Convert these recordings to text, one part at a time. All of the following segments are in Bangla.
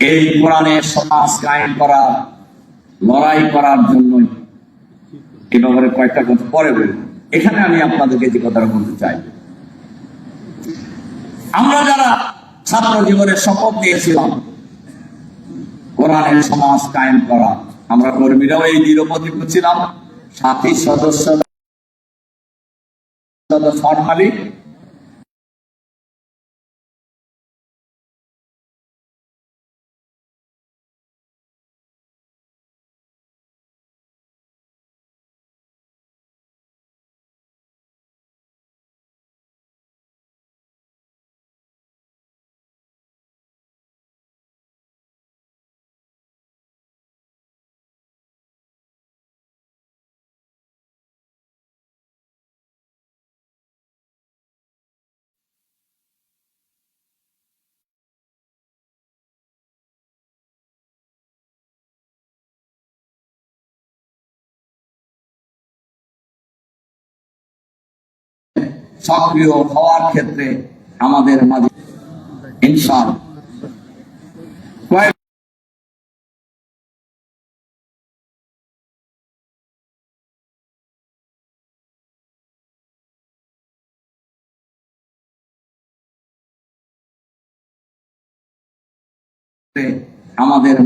এই কোরআনের সমাজ কায়েম করার লড়াই করার জন্যই এ ব্যাপারে কয়েকটা কথা পরে বলব এখানে আমি আপনাদেরকে যে কথাটা বলতে চাই, আমরা যারা ছাত্র জীবনের শপথ নিয়েছিলাম, কোরআনের সমাজ কায়েম করা, আমরা কর্মীরাও এই দৃঢ়প্রতিজ্ঞ করছিলাম সাথী সদস্য ফরমালি সক্রিয় হওয়ার ক্ষেত্রে আমাদের মাঝে ইনসান আমাদের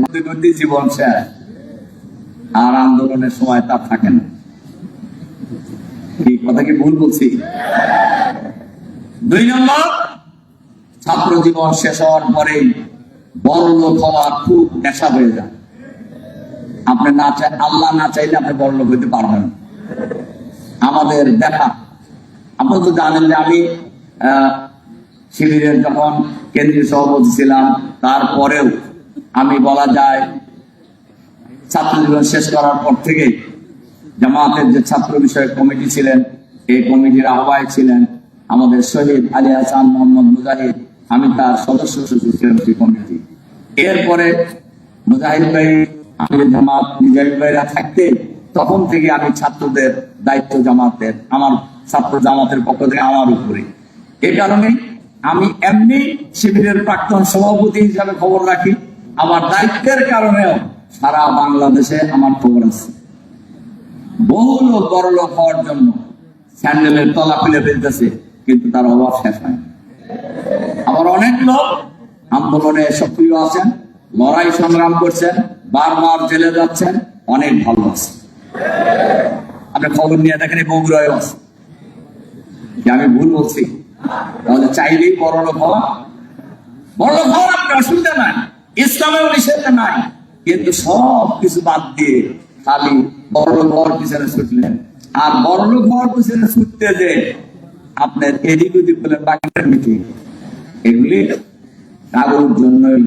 জীবন শেষ, আর আন্দোলনের সময় তা থাকে না। কথা ভুল বলছি। দুই নম্বর, ছাত্র জীবন শেষ হওয়ার পরেই বড় লোক হওয়ার খুব নেশা হয়ে যায়। আপনি না চাই আল্লাহ না চাইলে আপনি বড় লোক হইতে পারবেন আমাদের দেখা। আপনি তো জানেন যে আমি শিবিরের যখন কেন্দ্রীয় সভাপতি ছিলাম, তারপরেও আমি বলা যায়, ছাত্র জীবন শেষ করার পর থেকে জামাতের যে ছাত্র বিষয়ক কমিটি ছিলেন, এই কমিটির আহ্বায়ক ছিলেন আমাদের শহীদ আলী হাসান মোহাম্মদ মুজাহিদ, আমি তার সদস্য সচিব ছিলাম সেই কমিটি। এরপরে মুজাহিদ ভাই, আমি জামাত মুজাহিদ ভাইরা থাকতে, তখন থেকে আমি ছাত্রদের দায়িত্ব জামাতের, আমার ছাত্র জামাতের পক্ষ থেকে আমার উপরে। এই কারণে আমি এমনি শিবিরের প্রাক্তন সভাপতি হিসাবে খবর রাখি। আমার দায়িত্বের কারণেও সারা বাংলাদেশে আমার খবর আছে। বহু লোক বড় লোক হওয়ার জন্য স্যান্ডেলের তলা খুলে ফেলতেছে, কিন্তু তার অভাব শেষ হয় আবার অনেক লোক আন্দোলনে সক্রিয় আছেন, লড়াই সংগ্রাম করছেন, বারবার জেলে যাচ্ছেন, অনেক ভালো আছে। আপনি খবর নিয়ে দেখেন বগুড়ায় আছে। আমি ভুল বলছি? তাহলে চাইলেই বড় লোক হওয়া, বড় লোক হওয়ার আপনার অসুবিধা নাই, ইসলামেও নিষেধ নাই, কিন্তু সব কিছু বাদ দিয়ে খালি বড় লোক হওয়ার পিছনে ছুটলেন আর বড় লোক হওয়ার পিছনে ছুটতে যে আপনার এদিক ওদিক বলে বাকিটা মিটিং। এগুলি কারোর জন্যই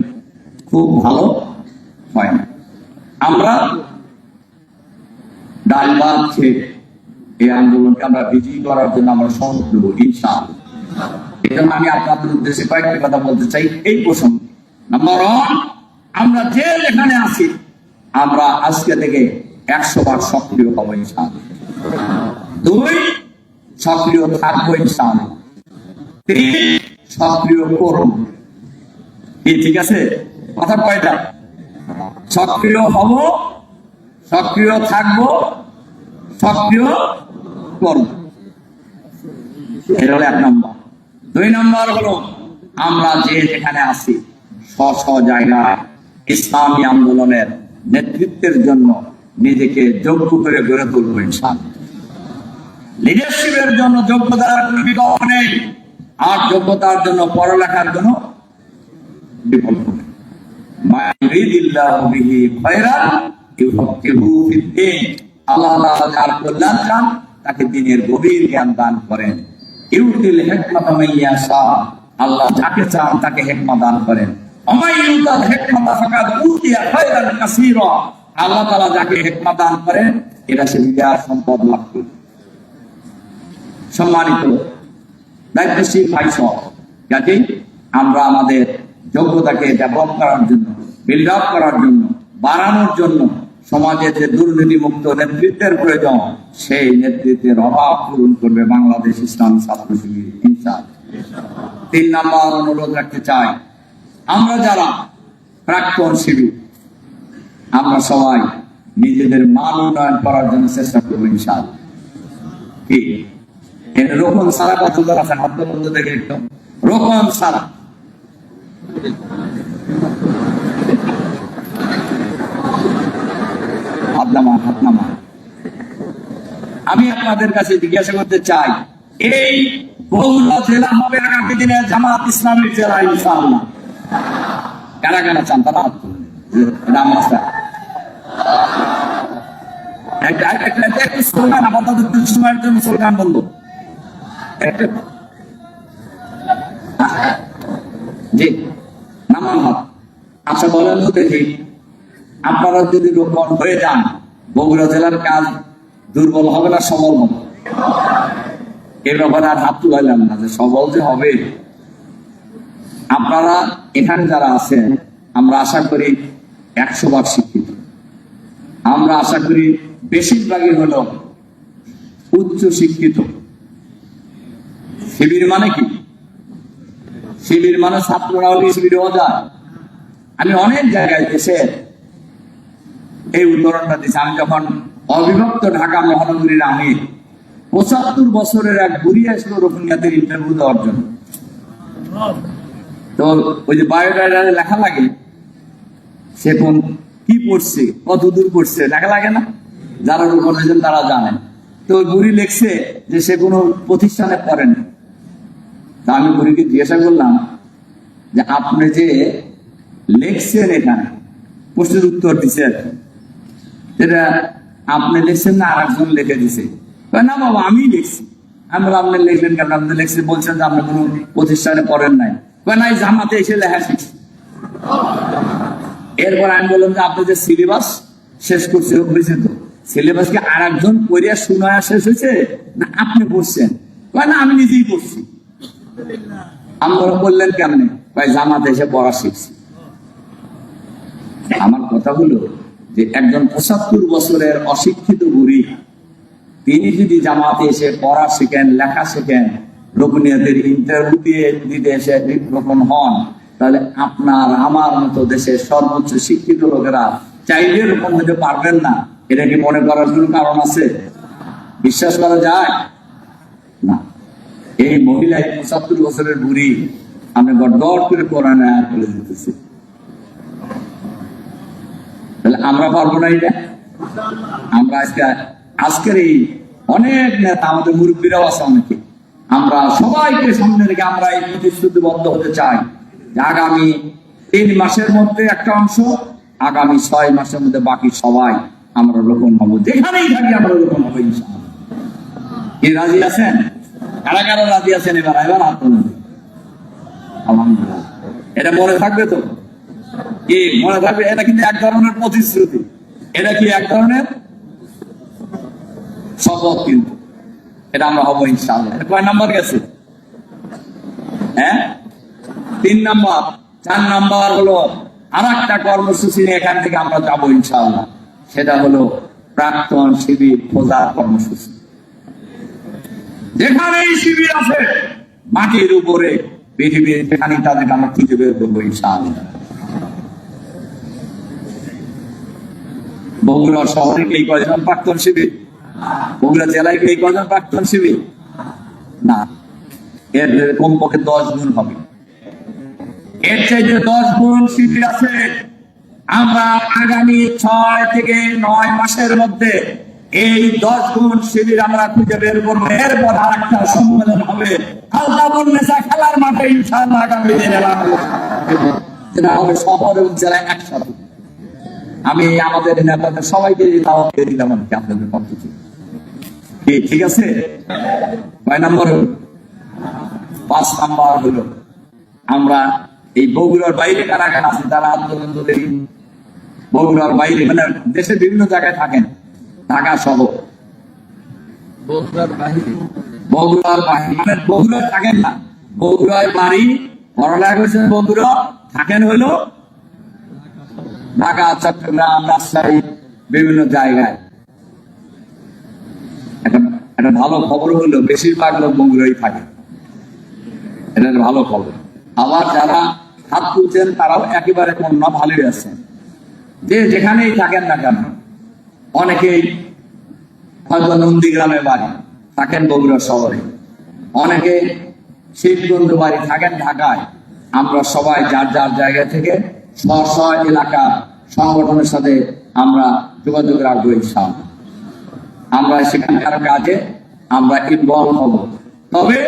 খুব ভালো হয় না। আমরা ডাল ভাত খেয়ে এই আন্দোলনকে আমরা বিজয়ী করার জন্য আমরা সহজ দেবো ইনশাআল্লাহ। এই আমি আপনাদের উদ্দেশ্যে কয়েকটি কথা বলতে চাই। এই প্রসঙ্গে নাম্বার ওয়ান আমরা যে যেখানে আছি, আমরা আজকে থেকে একশো বার সক্রিয় হব ইনশাআল্লাহ। দুই, সক্রিয় থাকব ইনশাআল্লাহ। তিন, সক্রিয় করব। কি, ঠিক আছে? কথা কয়টা? সক্রিয় হব, সক্রিয় থাকব, সক্রিয় করব। এটা হলো এক নম্বর। দুই নম্বর হলো, আমরা যে যেখানে আছি স্ব জায়গায় ইসলামী আন্দোলনের নেতৃত্বের জন্য নিজেকে যোগ্য করে গড়ে তুলবো লিডারশিপের জন্য যোগ্যতার কোনো বিকল্প নেই। আর যোগ্যতার জন্য পড়ালেখার জন্য বিকল্প নেই। আল্লাহ তাকে দিনের গভীর জ্ঞান দান করেন। আল্লাহ যাকে চান, তাকে হিকমত দান করেন। আল্লাহ তাআলা যাকে হিকমত দান করেন, এটা সে বিরাট সম্পদ লাভ করে। সম্মানিত দায়িত্বশীল ভাই সব কাজেই আমরা আমাদের যোগ্যতাকে ডেভেলপ করার জন্য বিল্ড আপ করার জন্য, বাড়ানোর জন্য সমাজে যে দুর্নীতি মুক্ত নেতৃত্বের প্রয়োজন, সেই নেতৃত্বের অভাব পূরণ করবে বাংলাদেশ ইসলামী ছাত্র শিবির তিন নাম্বার অনুরোধ রাখতে চাই, আমরা যারা প্রাক্তন শিবির আমরা সবাই নিজেদের মান উন্নয়ন করার জন্য চেষ্টা করব ইনশাল কি? রোকন সারা কতজন আছেন হাত বন্ধ দেখে একটু রোকন সারা আমি আপনাদের কাছে জিজ্ঞাসা করতে চাই, এই বগুড়া জেলা হবে আগামী দিনে জামাত ইসলামের জেলা ইনশাআল্লাহ। কারা কারা চান তারা একটা আপাতত সময়ের জন্য স্লোগান হাত আচ্ছা বলেন তো দেখি। আপনারা যদি রোপণ হয়ে যান, বগুড়া জেলার কাজ দুর্বল হবে না সবল হবে? এর ব্যাপারে আর হাত তুলাইলাম না যে সবল যে হবে। আপনারা এখানে যারা আছেন, আমরা আশা করি একশো ভাগ শিক্ষিত। আমরা আশা করি বেশিরভাগই হলো উচ্চ শিক্ষিত। শিবির মানে কি? শিবির মানে ছাত্ররা হলে শিবির যায় আমি অনেক জায়গায় দেশে এই উদাহরণটা দিচ্ছি আমি যখন অবিভক্ত ঢাকা মহানগরীর আমি পঁচাত্তর বছরের এক বুড়ি আসলো রোহিঙ্গাদের ইন্টারভিউ দেওয়ার জন্য। তো ওই যে বায়োডাটারে লেখা লাগে, সে কোন কি পড়ছে? কত দূর পড়ছে? দেখা লাগে না? যারা রোপণ হয়েছেন তারা জানেন। তো বুড়ি লিখছে যে সে কোনো প্রতিষ্ঠানে পড়েন। তা আমি বুড়িকে জিজ্ঞাসা করলাম যে, আপনি যে লিখছেন এখানে, প্রশ্নের উত্তর দিছে আর কি। আপনি লিখছেন না আরেকজন লিখে দিছে। না বাবা, আমি লিখছি। আমি আপনি লিখলেন কেন? আপনি লিখছি বলছেন যে আপনি কোনো প্রতিষ্ঠানে পড়েন নাই। না জামাতে এসে লেখা শিখছি এরপর আমি বললাম যে আপনি যে সিলেবাস শেষ করছে হয়েছে তো সিলেবাস কি আর একজন পড়িয়া শোনায়া শেষ হয়েছে? না, আপনি পড়ছেন। না, আমি নিজেই পড়ছি। আমরা বললেন কেমনে? ভাই জামাতে এসে পড়া শিখছি। আমার কথা হলো যে একজন পঁচাত্তর বছরের অশিক্ষিত বুড়ি, তিনি যদি জামাতে এসে পড়া শেখেন, লেখা শেখেন রোপণীয়দের ইন্টারভিউ দিয়ে দিতে এসে রোপণ হন তাহলে আপনার, আমার মতো দেশের সর্বোচ্চ শিক্ষিত লোকেরা চাইলে রোপণ হতে পারবেন না। এটা কি মনে করার কোনো কারণ আছে? বিশ্বাস করা যায়? না। এই মহিলা এই পঁচাত্তর বছরের বুড়ি, আমি গড় করে কোরআন আয়াত দিতেছি। তাহলে আমরা পারব না এটা? আমরা আজকে, আজকের এই অনেক নেতা, আমাদের মুরব্বীরাও আছে অনেকে। আমরা সবাইকে সামনে রেখে আমরা এই প্রতিশ্রুতিবদ্ধ হতে চাই। আগামী তিন মাসের মধ্যে একটা অংশ, আগামী ছয় মাসের মধ্যে বাকি সবাই আমরা রোপণ হব। যেখানেই থাকি আমরা রোপণ হব কি রাজি আছেন? কারা কারা রাজি আছেন এবার? এবার হাত আলহামদুলিল্লাহ। এটা মনে থাকবে তো? কি মনে থাকবে? এটা কিন্তু এক ধরনের প্রতিশ্রুতি। এটা কি এক ধরনের? শপথ কিন্তু। এটা আমরা হব ইনশাআল্লাহ। এটা কয় নাম্বার গেছে? হ্যাঁ? তিন নাম্বার, চার নাম্বার হলো আর একটা কর্মসূচি এখান থেকে আমরা যাব ইনশাআল্লাহ। সেটা হলো প্রাক্তন শিবির খোঁজার কর্মসূচি। যেখানেই শিবির আছে, মাটির উপরে, পৃথিবীর যেখানে তাদেরকে আমরা খুঁজে বের করব ইনশাআল্লাহ। বগুড়া শহরে কি এই কয়জন প্রাক্তন শিবির? বগুড়া জেলায় কি এই কয়জন প্রাক্তন শিবির? না। এর কমপক্ষে দশ গুণ হবে। এর চাইতে দশ গুণ শিবির আছে। আমরা আগামী ছয় থেকে নয় মাসের মধ্যে এই দশ গুণ শিবির আমরা খুঁজে বের করব। এরপর আর একটা সম্মেলন হবে। আলতাবুল নেশা খেলার মাঠে ইনশাআল্লাহ আগামী দিনে হবে শহর এবং জেলায় একসাথে। আমি আমাদের নেতাদের সবাইকে দিয়ে দিলাম আর কি আপনাদের পক্ষ ঠিক আছে? কয় নাম্বার? পাঁচ নাম্বার হলো, আমরা এই বগুড়ার বাইরে কারা কারা আছে? তারা আন্দোলন করে বগুড়ার বাইরে মানে দেশের বিভিন্ন জায়গায় থাকেন ঢাকা সহ। বগুড়ার বগুড়ার মানে থাকেন না। বগুড়ায় বাড়ি পড়ালেখা করছেন বগুড়া থাকেন হইল ঢাকা চট্টগ্রাম রাজশাহী বিভিন্ন জায়গায়। একটা ভালো খবর হলো বেশিরভাগ লোক বগুড়াই থাকে। এটা ভালো খবর। আবার যারা হাত তুলছেন, তারাও একেবারে কন্যা ভালোই আছে। যে যেখানেই থাকেন না কেন, অনেকেই হয়তো নন্দীগ্রামে বাড়ি, থাকেন বগুড়া শহরে। অনেকে শিবগঞ্জ বাড়ি, থাকেন ঢাকায়। আমরা সবাই যার যার জায়গা থেকে স্ব স্ব এলাকা সংগঠনের সাথে আমরা যোগাযোগ রাখব ইনশাল আমরা সেখানকার কাজে আমরা ইনভলভ হব। তবে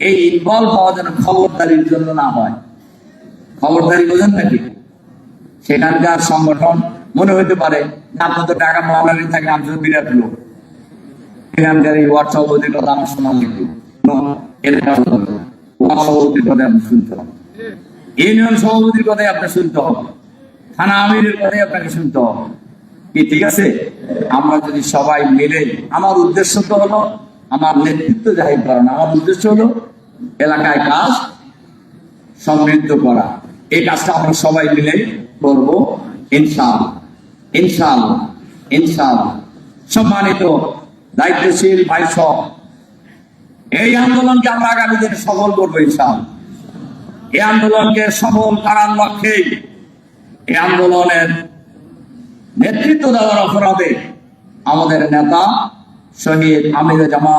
এই ইনভলভ হওয়া যেন খবরদারির জন্য না হয় খবরদারি বোঝেন নাকি? সেখানকার সংগঠন, মনে হইতে পারে আপনার তো টাকা মহানারী থাকে আমি তো বিরাট লোক এখানকার এই ওয়ার্ড সভাপতির কথা আমার শোনা ইউনিয়ন সভাপতির কথাই আপনার শুনতে হবে। থানা আমিরের কথাই আপনাকে শুনতে হবে। কি, ঠিক আছে? আমরা যদি সবাই মিলে, আমার উদ্দেশ্য তো হলো, আমার নেতৃত্ব জাহির করা আমার উদ্দেশ্য হলো, এলাকায় কাজ সমৃদ্ধ করা। এই কাজটা আমরা সবাই মিলে করব ইনশাল ইনশাল ইনশাল সম্মানিত দায়িত্বশীল ভাই সব এই আন্দোলনকে আমরা আগামী দিনে সফল করব ইনশাল এই আন্দোলনকে সফল করার লক্ষ্যে এই আন্দোলনের নেতৃত্ব দেওয়ার অপরাধে আমাদের নেতা শহীদ আমির জামা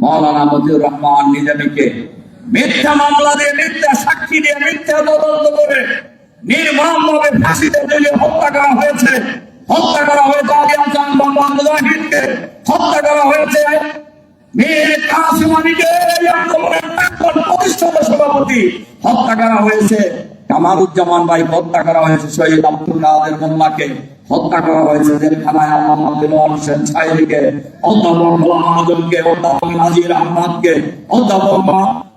মৌলানা মতিউর রহমান নিজামীকে মিথ্যা মামলা দিয়ে, মিথ্যা সাক্ষী দিয়ে, মিথ্যা তদন্ত করে নির্মম ভাবে ফাঁসিতে ঝুলিয়ে হত্যা করা হয়েছে। হত্যা করা হয়েছে আলী হাসান মোহাম্মদ মুজাহিদকে। হত্যা করা হয়েছে অধ্যাপক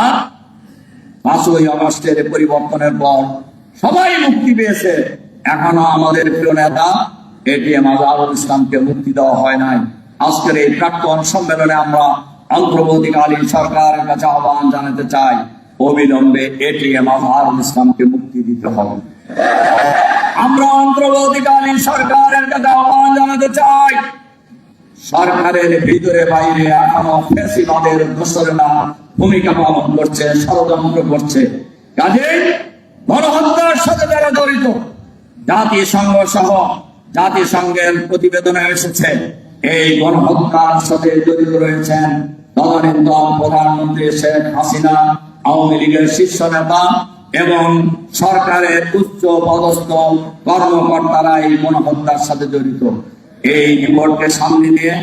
আর পাঁচই অগস্টের পরিবর্তনের পর সবাই মুক্তি পেয়েছে। এখনও আমাদের প্রিয় নেতা এটিএম আজহারুল ইসলামকে মুক্তি দেওয়া হয় নাই। আজকের এই প্রাক্তন সম্মেলনে আমরা অন্তর্বর্তীকালীন সরকারের কাছে আহ্বান জানাতে চাই, অবিলম্বে এটিএম আজহারুল ইসলামকে মুক্তি দিতে হবে। আমরা অন্তর্বর্তীকালীন সরকারের কাছে আহ্বান জানাতে চাই, সরকারের ভিতরে বাইরে এখনও ফেসিবাদের দোসরেরা ভূমিকা পালন করছে, ষড়যন্ত্র করছে। কাজেই গণহত্যার সাথে যারা জড়িত জাতিসংঘ সহ জাতিসংঘের প্রতিবেদনে এসেছে, এই গণহত্যার সাথে জড়িত রয়েছেন তদানীন্ত প্রধানমন্ত্রী শেখ হাসিনা, আওয়ামী লীগের শীর্ষ নেতা এবং সরকারের উচ্চ পদস্থ কর্মকর্তারা এই গণহত্যার সাথে জড়িত। এই রিপোর্টকে সামনে নিয়ে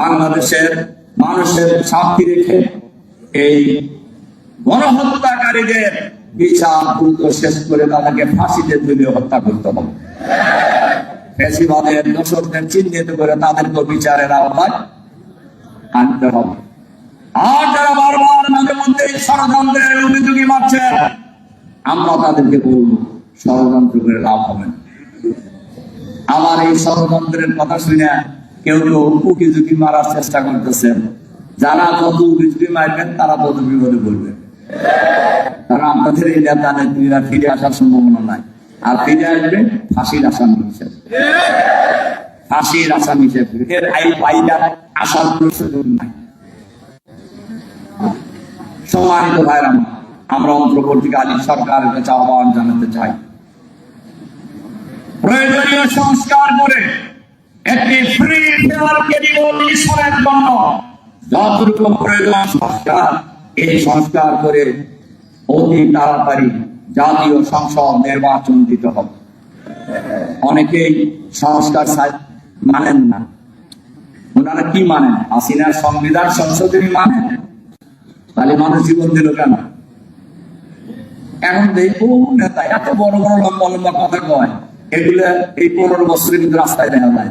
বাংলাদেশের মানুষের সাক্ষী রেখে এই গণহত্যাকারীদের বিচার দ্রুত শেষ করে তাদেরকে ফাঁসিতে ঝুলিয়ে হত্যা করতে হবে। ফেসিবাদের দোষকদের চিহ্নিত করে তাদেরকে বিচারের আনতে হবে। আর যারা বারবার মাঝে মধ্যে ষড়যন্ত্রের অভিযোগী মারছে, আমরা তাদেরকে বলব, ষড়যন্ত্র করে লাভ হবে আমার এই ষড়যন্ত্রের কথা শুনে কেউ কেউ উকি ঝুঁকি মারার চেষ্টা করতেছেন। যারা যত ঝুঁকি মারবেন, তারা তত বিপদে পড়বেন। কারণ আপনাদের এই নেতা নেত্রীরা ফিরে আসার সম্ভাবনা নাই। আর ফিরে আসবে ফাঁসির আসামি হিসেবে। ফাঁসির আসামি হিসেবে। আইন আসার নাই। সম্মানিত আমরা অন্তর্বর্তীকালীন সরকারের কাছে আহ্বান জানাতে চাই। প্রয়োজনীয় সংস্কার করে একটি ফ্রি ফেয়ার ক্রেডিবল ইস্যুরের জন্য যতটুকু প্রয়োজন সংস্কার, এই সংস্কার করে অতি তাড়াতাড়ি জাতীয় সংসদ নির্বাচন দিতে হবে। অনেকেই সংস্কার মানেন না। ওনারা কি মানেন? হাসিনার সংবিধান সংসদে মানেন? তাহলে মানুষ জীবন দিল কেন? এখন দেখো নেতা এত বড় বড় লম্বা লম্বা কথা কয়। এগুলো এই পনেরো বছরের কিন্তু রাস্তায় দেখা যায়।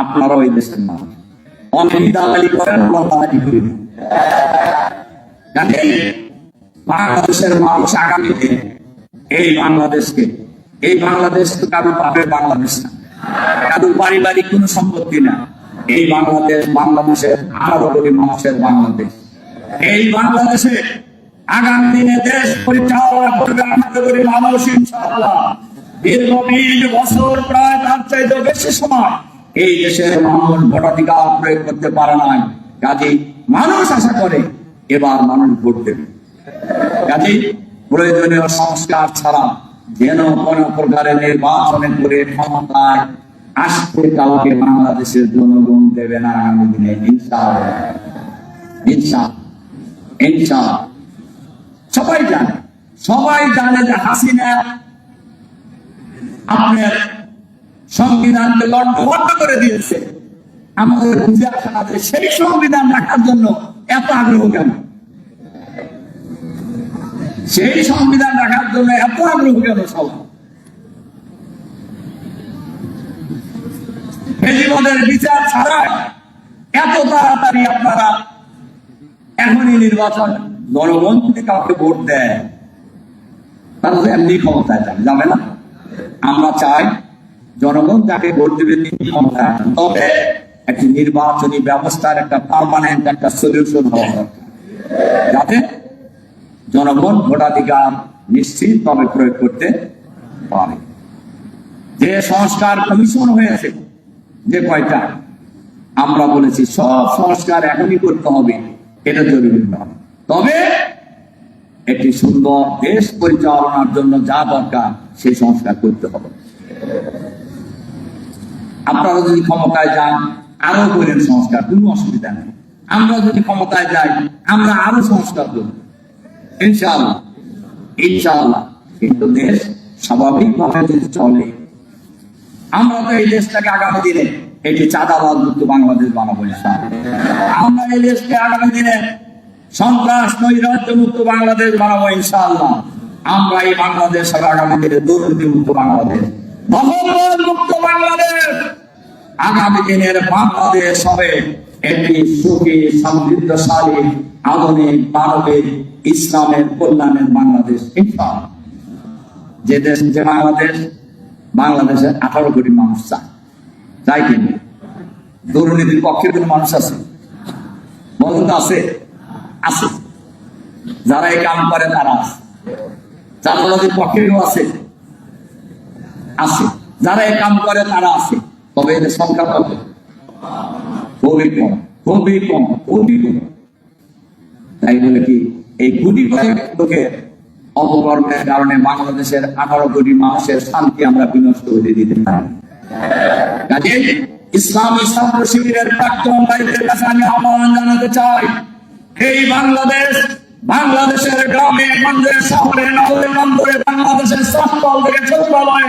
আপনারাও এই দেশের মানুষ। অনেক দালালি করেন দালালি করি বাংলাদেশের মানুষ আগামীতে এই বাংলাদেশকে, এই বাংলাদেশ তো কারও পাপের বাংলাদেশ না। কারও পারিবারিক কোনো সম্পত্তি না। এই বাংলাদেশ বাংলাদেশের আঠারো কোটি মানুষের বাংলাদেশ। এই বাংলাদেশে আগামী দিনে দেশ পরিচালনা করবে আঠারো কোটি মানুষ, ইনশাআল্লাহ। দীর্ঘ বছর প্রায় তার চাইতে বেশি সময় এই দেশের মানুষ ভোটাধিকার প্রয়োগ করতে পারে নাই। কাজে মানুষ আশা করে, এবার মানুষ ভোট দেবে। কাজে প্রয়োজনীয় সংস্কার ছাড়া যেন কোন প্রকারের নির্বাচনে করে ক্ষমতায় আসতে কাউকে বাংলাদেশের জনগণ দেবে না আগামী দিনে। ইনশাআল্লাহ। সবাই জানে সবাই জানে যে হাসিনা আপনার সংবিধানকে লন্ডভন্ড করে দিয়েছে। আমাদের বুঝে আসে না সেই সংবিধান রাখার জন্য এত আগ্রহ কেন? সেই সংবিধান রাখার জন্য এত আগ্রহ কেন ফেজিমদের বিচার ছাড়া এত তাড়াতাড়ি আপনারা এখনই নির্বাচন যদি কাউকে ভোট দেয় তারা তো এমনি ক্ষমতায় যাবে না। আমরা চাই জনগণ যাকে ভোট দেবে তিনি ক্ষমতায় আসেন। তবে একটি নির্বাচনী ব্যবস্থার একটা পার্মানেন্ট একটা সলিউশন হওয়া দরকার। যাতে জনগণ ভোটাধিকার নিশ্চিতভাবে প্রয়োগ করতে পারে। যে সংস্কার কমিশন হয়েছে, যে কয়টা, আমরা বলেছি সব সংস্কার এখনই করতে হবে, এটা জরুরি নয়। তবে একটি সুন্দর দেশ পরিচালনার জন্য যা দরকার, সেই সংস্কার করতে হবে। আপনারা যদি ক্ষমতায় যান, আরও করেন সংস্কার, কোনো অসুবিধা নেই। আমরা যদি ক্ষমতায় যাই, আমরা আরও সংস্কার করব। ইনশাআল্লাহ ইনশাআল্লাহ। কিন্তু দেশ স্বাভাবিকভাবে যদি চলে, আমরা তো এই দেশটাকে আগামী দিনে এটি চাঁদাবাদ মুক্ত বাংলাদেশ বানাবো। আমরা এই দেশকে আগামী দিনে সন্ত্রাস, নৈরাজ্য মুক্ত বাংলাদেশ বানাবো ইনশাআল্লাহ। আমরা এই বাংলাদেশ আগামী দিনে দুর্নীতি মুক্ত বাংলাদেশ। মুক্ত বাংলাদেশ। আগামী দিনের বাংলাদেশ হবে একটি সুখী, সমৃদ্ধশালী, আধুনিক মানবিক ইসলামের কল্যাণের বাংলাদেশ। যে দেশ যে বাংলাদেশ, বাংলাদেশের আঠারো কোটি মানুষ চায়। চাই কি? দুর্নীতির পক্ষের কোন মানুষ আছে? তো আছে। আছে। যারা এই কাম করে তারা আছে। চাঁদাবাজির পক্ষে আছে? আছে। যারা কাম করে, তারা আছে। তবে এদের সংখ্যা কত? খুবই কম খুবই কম খুবই কম তাই বলে কি, এই কোটি কয়েক লোকের অপকর্মের কারণে বাংলাদেশের আঠারো কোটি মানুষের শান্তি আমরা বিনষ্ট করে দিতে পারি কাজে ইসলামী ছাত্র শিবিরের প্রাক্তন দায়িত্বের কাছে আমি আহ্বান জানাতে চাই, এই বাংলাদেশ বাংলাদেশের গ্রামে গঞ্জে শহরে, নগরে বন্দরে বাংলাদেশের সফল থেকে ছোট্টলয়ে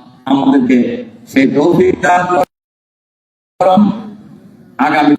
আমাদেরকে সেই তৌফিক দান করুন। আগামী